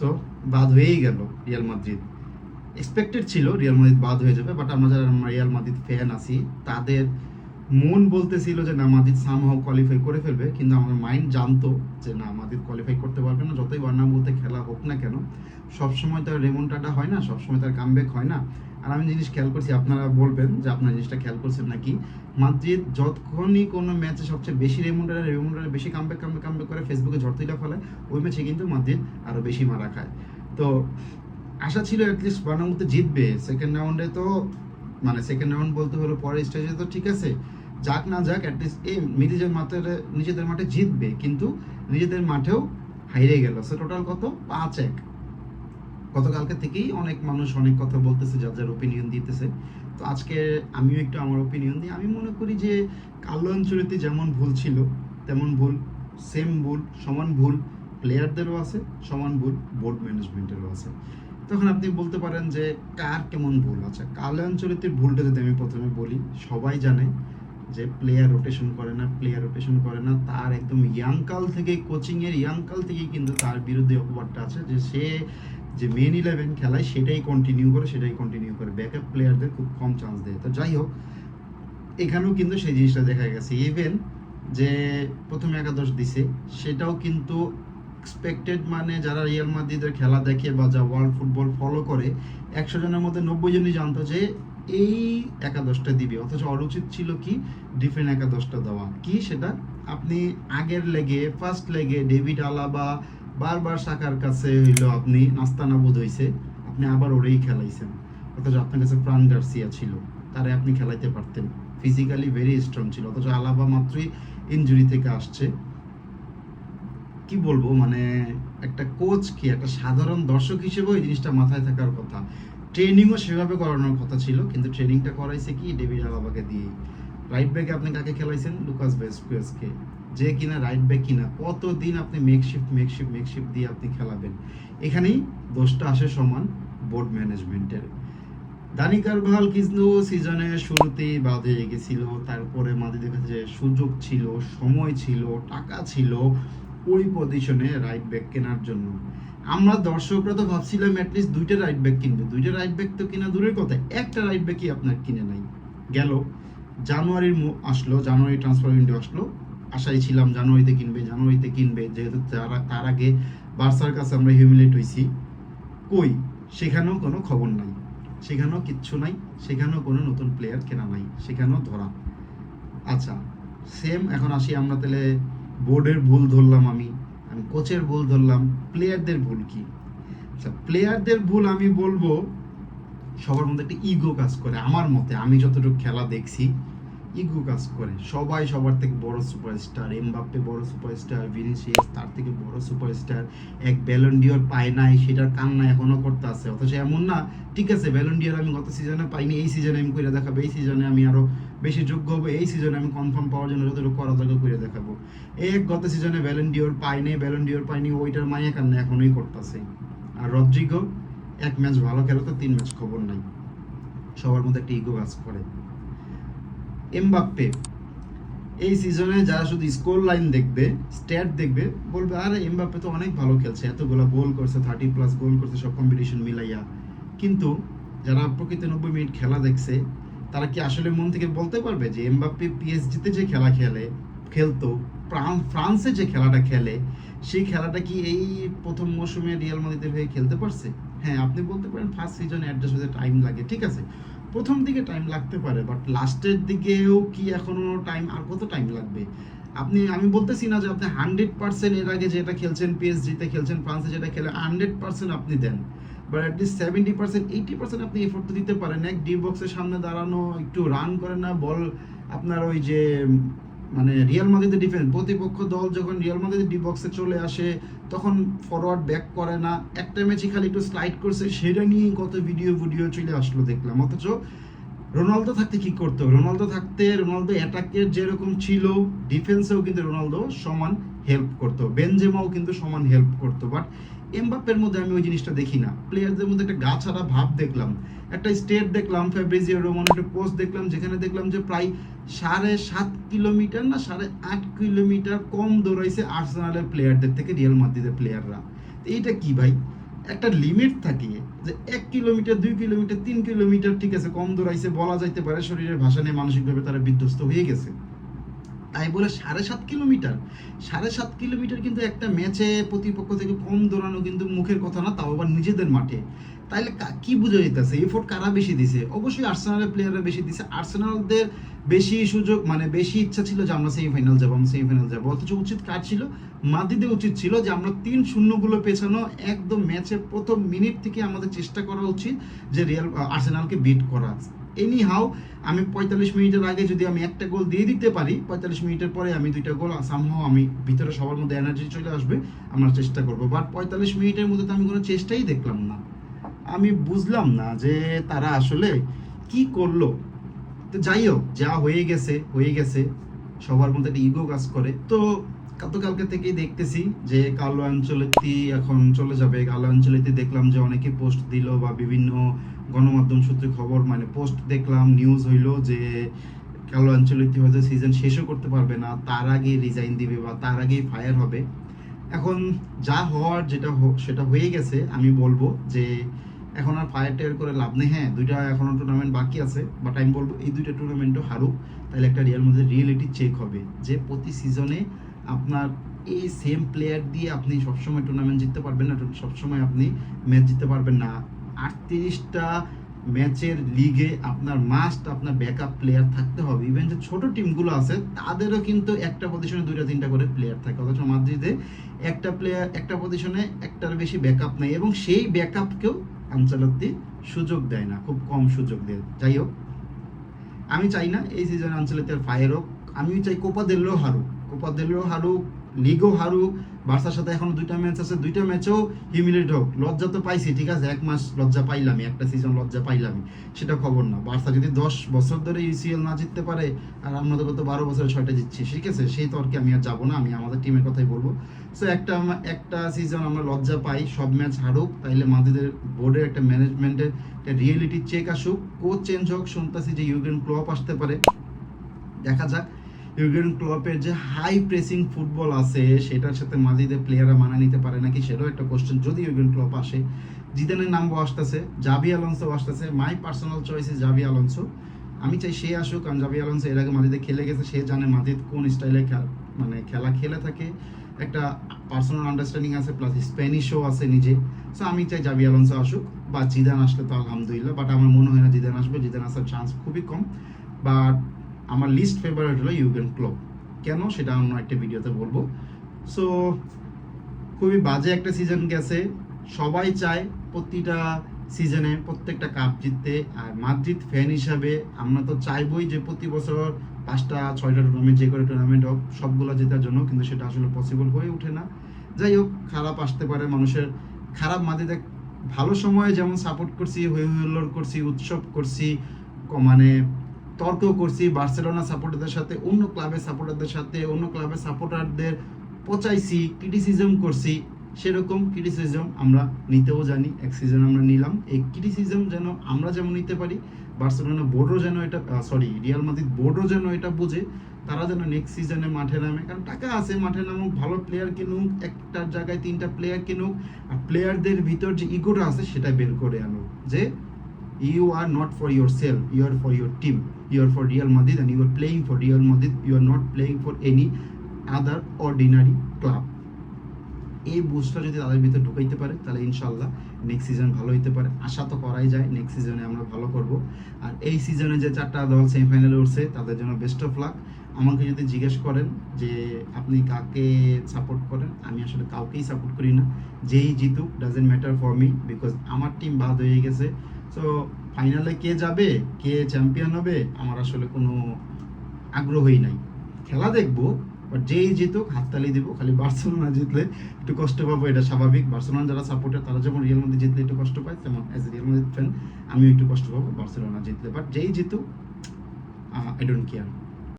তো বাদ হয়েই গেল রিয়াল মাদ্রিদ। এক্সপেক্টেড ছিল রিয়াল মাদ্রিদ বাদ হয়ে যাবে বাট আমরা যারা রিয়াল মাদ্রিদ ফ্যান আছি, তাদের মন বলতেছিল যে না, মাদ্রিদ সামহাও কোয়ালিফাই করে ফেলবে, কিন্তু আমার মাইন্ড জানতো যে না, মাদ্রিদ কোয়ালিফাই করতে পারবে না, যতই বলতে খেলা হোক না কেন। সবসময় তার রেমনটাটা হয় না, সবসময় তার কামব্যাক হয় না। আর আমি জিনিস খেয়াল করছি, আপনারা বলবেন যে আপনারা জিনিসটা খেয়াল করছেন নাকি? মাদ্রিদ যতক্ষণই কোনো ম্যাচে সবচেয়ে বেশি রেমন্ডারে রেমন্ডারে বেশি কামব্যাক কামব্যাক কামব্যাক করে ফেসবুকে ঝড় তুলে ফেলায় ওই ম্যাচে কিন্তু মাদ্রিদ আরও বেশি মারা খায়। তো আশা ছিল অ্যাটলিস্ট বানামুতে জিতবে। সেকেন্ড রাউন্ডে তো মানে সেকেন্ড রাউন্ড বলতে হলো পরের স্টেজে তো ঠিক আছে। যাক না যাক অ্যাটলিস্ট এই নিজেদের মাঠে নিজেদের মাঠে জিতবে। কিন্তু নিজেদের মাঠেও হাইরে গেল। সে টোটাল কত? পাঁচ এক। গতকালকে থেকেই অনেক মানুষ অনেক কথা বলতেছে, যার যার ওপিনিয়ন দিতেছে। তো আজকে আমিও একটু আমার ওপিনিয়ন দিই। আমি মনে করি যে কালো অঞ্চলিতে যেমন ভুল ছিল, তেমন ভুল সেম ভুল, সমান ভুল প্লেয়ারদেরও আছে, সমান ভুল বোর্ড ম্যানেজমেন্টেরও আছে। তখন আপনি বলতে পারেন যে কার কেমন ভুল? আচ্ছা কালো অঞ্চলিতের ভুলটা যদি আমি প্রথমে বলি, সবাই জানে যে প্লেয়ার রোটেশন করে না প্লেয়ার রোটেশন করে না। তার একদম ইয়াং কাল থেকে কোচিংয়ের ইয়াং কাল থেকেই কিন্তু তার বিরুদ্ধে অপবাদটা আছে যে সে যে মেন ইলেভেন খেলায় সেটাই কন্টিনিউ করে, সেটাই কন্টিনিউ করে। ব্যাকআপ প্লেয়ারদের খুব কম চান্স দেয়। তো যাই হোক, এখানেও কিন্তু সেই জিনিসটা দেখা গেছে। ইভেন যে প্রথম একাদশ দিছে, সেটাও কিন্তু এক্সপেক্টেড মানে যারা রিয়াল মাদ্রিদের খেলা দেখে বা যা ওয়ার্ল্ড ফুটবল ফলো করে, একশো জনের মধ্যে নব্বই জনই জানতো যে এই একাদশটা দিবে। অথচ অনুচিত ছিল কি? ডিফেন্ট একাদশটা দেওয়া। কি সেটা? আপনি আগের লেগে ফার্স্ট লেগে ডেভিড আলাবা বারবার সাকার কাছে হইল আপনি নাস্তানাবুদ হইছে, আপনি আবার ওরেই খেলাইছেন। অথচ আপনার কাছে প্রাণ গার্সিয়া ছিল, তারে আপনি খেলাইতে পারতেন। ফিজিক্যালি ভেরি স্ট্রং ছিল, অথচ আলাবা মাত্রই ইনজুরি থেকে আসছে। কি বলব মানে একটা কোচ কি, একটা সাধারণ দর্শক হিসেবে এই জিনিসটা মাথায় থাকার কথা। ট্রেনিংও সেভাবে করানোর কথা ছিল, কিন্তু ট্রেনিংটা করাইছে কি ডেভিড আলাবাকে দিয়ে রাইট ব্যাকে আপনি কাকে খেলাইছেন? লুকাস ভেসকুয়েসকে যে কিনা রাইট ব্যাক কিনা, কতদিন আপনি মেকশিফট মেকশিফট মেকশিফট দিয়ে আপনি খেলাবেন? এখানেই দোষটা আসে সমান বোর্ড ম্যানেজমেন্টের দানি কারভাল কিন্তু সিজনের শুরুতেই বাদ হয়ে গেছিল, তারপরে মাদিদের কাছে সুযোগ ছিল, সময় ছিল, টাকা ছিল, ওই পজিশনে রাইট ব্যাক কেনার জন্য। আমরা দর্শকরা তো ভাবছিলাম অ্যাটলিস্ট দুইটা রাইট ব্যাক কিনবে। দুইটা রাইট ব্যাক তো কিনা দূরের কথা, একটা রাইট ব্যাকই আপনার কিনে নাই। গেল, জানুয়ারির আসলো, জানুয়ারি ট্রান্সফার উইন্ডো আসলো আশায় ছিলাম জানুয়ারিতে কিনবে জানুয়ারিতে কিনবে, যেহেতু তারা, তার আগে বার্সার কাছে আমরা হিউমিলেট হয়েছি কই? সেখানেও কোনো খবর নাই। সেখানেও কিচ্ছু নাই। সেখানেও কোনো নতুন প্লেয়ার কেনা নাই। সেখানেও ধরা। আচ্ছা সেম এখন আসি আমরা তাহলে বোর্ডের ভুল ধরলাম আমি। আমি কোচের ভুল ধরলাম। প্লেয়ারদের ভুল কি? আচ্ছা প্লেয়ারদের ভুল আমি বলব, সবার মধ্যে একটা ইগো কাজ করে, আমার মতে। আমি যতটুকু খেলা দেখছি ইগো কাজ করে। সবাই সবার থেকে বড় সুপারস্টার, এমবাপ্পে বড় সুপারস্টার ভিনিসিয়াস তার থেকে বড় সুপারস্টার। এক ব্যালন্ডিওর পায় নাই, সেটার কান্না এখনও করতে আছে। অথচ এমন না, ঠিক আছে ব্যালন্ডিওর আমি গত সিজনে পাইনি, এই সিজনে আমি করে দেখাবো, এই সিজনে আমি আরও বেশি যোগ্য হব, এই সিজনে আমি কনফার্ম পাওয়ার জন্য যতটুকু করা দরকার করে দেখাবো। এক গত সিজনে ব্যালন্ডিওর পাইনি ব্যালন্ডিওর পাইনি ওইটার মায়া কান্না এখনোই করতেছে। আর রদ্রিগো, এক ম্যাচ ভালো খেলো তো তিন ম্যাচ খবর নাই। সবার মধ্যে একটা ইগো কাজ করে। এমবাপ্পে। এই সিজনে যারা শুধু স্কোর লাইন দেখবে স্ট্যাট দেখবে, বলবে, আরে, এমবাপ্পে তো অনেক ভালো খেলছে, এতগুলো গোল করছে থার্টি প্লাস গোল করছে, সব কম্পিটিশন মিলাইয়া। কিন্তু যারা প্রকৃত নব্বই মিনিট খেলা দেখছে, তারা কি আসলে মন থেকে বলতে পারবে যে এমবাপ্পে পিএসজিতে যে খেলা খেলে, খেলতো ফ্রান্সে যে খেলাটা খেলে, সেই খেলাটা কি এই প্রথম মৌসুমে রিয়াল মাদ্রিদের হয়ে খেলতে পারছে? হ্যাঁ আপনি বলতে পারেন ফার্স্ট সিজন অ্যাডজাস্ট হতে টাইম লাগে, ঠিক আছে? প্রথম দিকে টাইম লাগতে পারে বাট লাস্টের দিকেও কি এখনও টাইম আর কত টাইম লাগবে? আপনি, আমি বলতেছি না যে আপনি হান্ড্রেড পার্সেন্ট এর আগে যেটা খেলছেন পিএসজিতে খেলছেন ফ্রান্সে যেটা খেলে হান্ড্রেড পার্সেন্ট আপনি দেন। But at least seventy percent eighty percent আপনি এফোর্ট তো দিতে পারেন। এক ডি বক্সের সামনে দাঁড়ানো, একটু রান করে না বল আপনার ওই যে মানে রিয়াল মাদ্রিদের ডিফেন্স প্রতিপক্ষ দল যখন রিয়াল মাদ্রিদের ডি বক্সে চলে আসে, তখন ফরওয়ার্ড ব্যাক করে না। একটা ম্যাচে খালি একটু স্লাইড করছে, সেটা নিয়েই কত ভিডিও ভিডিও চলে আসলো দেখলাম। অথচ রোনালদো থাকতে কি করতো? রোনালদো থাকতে, রোনালদো অ্যাটাকের যেরকম ছিল ডিফেন্সেও কিন্তু রোনালদো সমান হেল্প করতো। বেনজেমাও কিন্তু সমান হেল্প করতো। বাট এমবাপ্পের মধ্যে আমি ওই জিনিসটা দেখি না। প্লেয়ারদের মধ্যে একটা গা ছাড়া ভাব দেখলাম। একটা স্টেট দেখলাম ফেব্রিজিও রোমান একটা পোস্ট দেখলাম, যেখানে দেখলাম যে প্রায় সাড়ে সাত কিলোমিটার না, সাড়ে আট কিলোমিটার কম দৌড়াইছে আর্সেনালের প্লেয়ারদের থেকে, রিয়াল মাদ্রিদের প্লেয়াররা এইটা কি ভাই? একটা লিমিট থাকে যে এক কিলোমিটার, দুই কিলোমিটার, তিন কিলোমিটার ঠিক আছে, কম দৌড়াইছে, বলা যাইতে পারে শরীরের ভাষা নিয়ে মানসিকভাবে তারা বিধ্বস্ত হয়ে গেছে। তাই বলে সাড়ে সাত কিলোমিটার। সাড়ে সাত কিলোমিটার কিন্তু একটা ম্যাচে প্রতিপক্ষ থেকে কম দৌড়ানো কিন্তু মুখের কথা না, তাও আবার নিজেদের মাঠে। তাইলে কি বুঝে যেতেছে এফোর্ট কারা বেশি দিছে? অবশ্যই আর্সেনালের প্লেয়াররা বেশি দিছে। আর্সেনালদের বেশি সুযোগ মানে বেশি ইচ্ছা ছিল যে আমরা সেমিফাইনাল যাব, আমরা সেমিফাইনাল যাব। অথচ উচিত কার ছিল? মাদিদে উচিত ছিল যে আমরা তিন শূন্যগুলো পেছানো একদম ম্যাচের প্রথম মিনিট থেকে আমাদের চেষ্টা করা উচিত যে রিয়াল আর্সেনালকে বিট করা। এনি হাউ আমি পঁয়তাল্লিশ মিনিটের আগে যদি আমি একটা গোল দিয়ে দিতে পারি, পঁয়তাল্লিশ মিনিটের পরে আমি দুইটা গোল সামহাও আমি ভিতরে সবার মধ্যে এনার্জি চলে আসবে, আমরা চেষ্টা করব। বাট পঁয়তাল্লিশ মিনিটের মধ্যে তো আমি কোনো চেষ্টাই দেখলাম না। আমি বুঝলাম না যে তারা আসলে কি করল। তো যাই হোক, যা হয়ে গেছে হয়ে গেছে। সবার মধ্যে একটা ইগো কাজ করে। তো গতকালকে থেকেই দেখতেছি যে কালো আঞ্চলিকটি এখন চলে যাবে। কালো আঞ্চলিকটি দেখলাম যে অনেকে পোস্ট দিল বা বিভিন্ন গণমাধ্যম সূত্রে খবর মানে পোস্ট দেখলাম নিউজ হইল যে কালো আঞ্চলিকটি হয়তো সিজন শেষও করতে পারবে না, তার আগে রিজাইন দিবে বা তার আগেই ফায়ার হবে। এখন যা হওয়ার যেটা সেটা হয়ে গেছে, আমি বলব যে এখন আর ফায়ার টেয়ার করে লাভ নেই। হ্যাঁ দুইটা এখনও টুর্নামেন্ট বাকি আছে বাট আমি বলব এই দুইটা টুর্নামেন্টও হারুক, তাহলে একটা রিয়াল মধ্যে রিয়েলিটি চেক হবে যে প্রতি সিজনে আপনার এই সেম প্লেয়ার দিয়ে আপনি সবসময় টুর্নামেন্ট জিততে পারবেন না সবসময় আপনি ম্যাচ জিততে পারবেন না। আটত্রিশটা ম্যাচের লিগে আপনার মাস্ট আপনার ব্যাকআপ প্লেয়ার থাকতে হবে। ইভেন যে ছোট টিমগুলো আছে, তাদেরও কিন্তু একটা পজিশনে দুইটা, তিনটা করে প্লেয়ার থাকে। অথচ মাদ্রিদে একটা প্লেয়ার একটা পজিশনে একটার বেশি ব্যাকআপ নেই এবং সেই ব্যাকআপকেও আঞ্চলতি সুযোগ দেয় না, খুব কম সুযোগ দেয়। যাই হোক, আমি চাই না এই সিজনে আঞ্চলিক ফায়ার হোক। আমি চাই কোপা দিল্লেও হারুক। কোপা দিল্লেও হারুক লিগও হারুক বার্সার সাথে এখন দুইটা ম্যাচ আছে, দুইটা ম্যাচও হিউমিলেট হোক। লজ্জা তো পাইছি, ঠিক আছে? এক মাস লজ্জা পাইলামই, একটা সিজন লজ্জা পাইলামই, সেটা খবর না। বার্সা যদি দশ বছর ধরে ইউসিএল না জিততে পারে, আর আমরা তো বারো বছরে ছয়টা জিতছি, ঠিক আছে? সেই তর্কে আমি আর যাব না, আমি আমাদের টিমের কথাই বলব। সো একটা একটা সিজন আমরা লজ্জা পাই, সব ম্যাচ হারুক, তাইলে মাদের বোর্ডের একটা ম্যানেজমেন্টের একটা রিয়েলিটি চেক আসুক কোচ চেঞ্জ হোক, শুনতেছি যে ইউগেন ক্লপ আসতে পারে। দেখা যাক। ইউগেন ক্লপের যে হাই প্রেসিং ফুটবল আছে, সেটার সাথে মাঝিদের প্লেয়াররা মানা নিতে পারে নাকি সেটাও একটা কোশ্চেন যদি ইউগেন ক্লপ আসে, জিদানের নামও আসতেছে, জাভি আলোনসো আসতেছে। মাই পার্সোনাল চয়েস ইজ জাভি আলোনসো। আমি চাই সে আসুক, কারণ জাবি আলোনসো এর আগে মাঝিদে খেলে গেছে, সে জানে মাঝিদ কোন স্টাইলে মানে খেলা খেলে থাকে। একটা পার্সোনাল আন্ডারস্ট্যান্ডিং আছে প্লাস স্প্যানিশও আছে নিজে। সো আমি চাই জাবি আলোনসো আসুক, বা জিদান আসলে তো আলহামদুলিল্লাহ বাট আমার মনে হয় না জিদান আসবে। জিদান আসার চান্স খুবই কম। বাট আমার লিস্ট ফেভারিট হলো ইউগেন ক্লব কেন? সেটা অন্য একটা ভিডিওতে বলব। সো খুবই বাজে একটা সিজন গেছে। সবাই চায় প্রতিটা সিজনে প্রত্যেকটা কাপ জিততে। আর মাদ্রিদ ফ্যান হিসাবে আমরা তো চাইবই যে প্রতি বছর পাঁচটা, ছয়টা টুর্নামেন্ট যে করে টুর্নামেন্ট হোক, সবগুলো জেতার জন্য। কিন্তু সেটা আসলে পসিবল হয়ে ওঠে না। যাই হোক, খারাপ আসতে পারে মানুষের। খারাপ মাদ্রিদে ভালো সময়ে যেমন সাপোর্ট করছি, হই হুল্লোড় করছি, উৎসব করছি মানে তর্ক করছি, বার্সেলোনা সাপোর্টারদের সাথে, অন্য ক্লাবের সাপোর্টারদের সাথে, অন্য ক্লাবের সাপোর্টারদের পচাইছি ক্রিটিসিজম করছি, সেরকম ক্রিটিসিজম আমরা নিতেও জানি, এক সিজন আমরা নিলাম। এই ক্রিটিসিজম যেন আমরা যেমন নিতে পারি, বার্সেলোনা বোর্ডও যেন এটা সরি রিয়াল মাদ্রিদ বোর্ডও যেন এটা বুঝে, তারা যেন নেক্সট সিজনে মাঠে নামে। কারণ টাকা আছে, মাঠে নামুক, ভালো প্লেয়ার কিনুক, একটার জায়গায় তিনটা প্লেয়ার কিনুক, আর প্লেয়ারদের ভিতর যে ইগোটা আছে সেটা বের করে আনুক। যে you are not for yourself, you are for your team, you are for real madrid and you are playing for real madrid, you are not playing for any other ordinary club. এই বুস্টটা যদি তাদের ভিতরে ঢুকাইতে পারে, তাহলে ইনশাল্লাহ next season ভালো হইতে পারে। আশা তো করাই যায় নেক্সট সিজনে আমরা ভালো করব। আর এই সিজনে যে চারটা দল সেমিফাইনালে উঠছে, তাদের জন্য বেস্ট অফ লাক আমাকে যদি জিজ্ঞেস করেন যে আপনি কাকে সাপোর্ট করেন, আমি আসলে কাউকেই সাপোর্ট করি না। যেই জিতুক doesn't matter for me because আমার টিম বাদ হয়ে গেছে। সো ফাইনালে কে যাবে? কে চ্যাম্পিয়ন হবে? আমার আসলে কোনো আগ্রহই নাই। খেলা দেখব বাট যেই জিতুক, হাততালি দিব, খালি বার্সেলোনা জিতলে একটু কষ্ট পাবো, এটা স্বাভাবিক। বার্সেলোনা যারা সাপোর্টার তারা যেমন রিয়াল মধ্যে জিতলে একটু কষ্ট পায়, তেমন অ্যাজ রিয়াল মধ্যে ফ্যান আমিও একটু কষ্ট পাবো, বার্সেলোনা জিতলে। বাট যেই জিতুক আই ডোন্ট কেয়ার